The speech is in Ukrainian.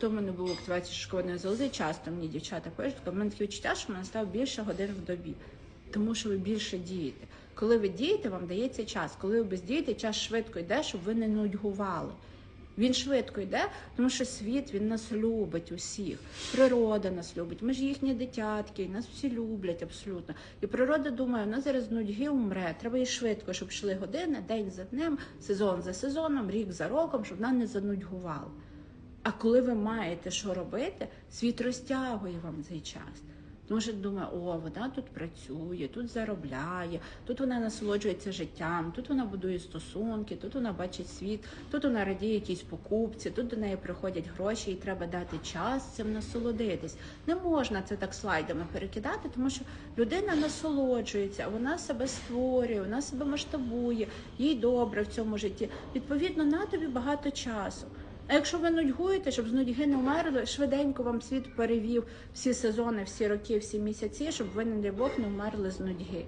хто в мене був активація шкодної залози, часто мені дівчата пишуть, в мене таке відчуття, що в мене став більше годин в добі, тому що ви більше дієте. Коли ви дієте, вам дається час. Коли ви бездієте, час швидко йде, щоб ви не нудьгували. Він швидко йде, тому що світ він нас любить усіх. Природа нас любить. Ми ж їхні дитятки, нас всі люблять абсолютно. І природа думає, вона зараз нудьги умре. Треба їй швидко, щоб йшли години, день за днем, сезон за сезоном, рік за роком, щоб вона не занудьгувала. А коли ви маєте що робити, світ розтягує вам цей час. Тому що думає, о, вона тут працює, тут заробляє, тут вона насолоджується життям, тут вона будує стосунки, тут вона бачить світ, тут вона радіє якійсь покупці, тут до неї приходять гроші, і треба дати час цим насолодитись. Не можна це так слайдами перекидати, тому що людина насолоджується, вона себе створює, вона себе масштабує, їй добре в цьому житті. Відповідно, на тобі багато часу. А якщо ви нудьгуєте, щоб з нудьги не вмерли, швиденько вам світ перевів всі сезони, всі роки, всі місяці, щоб ви, не дай Бог, не вмерли з нудьги.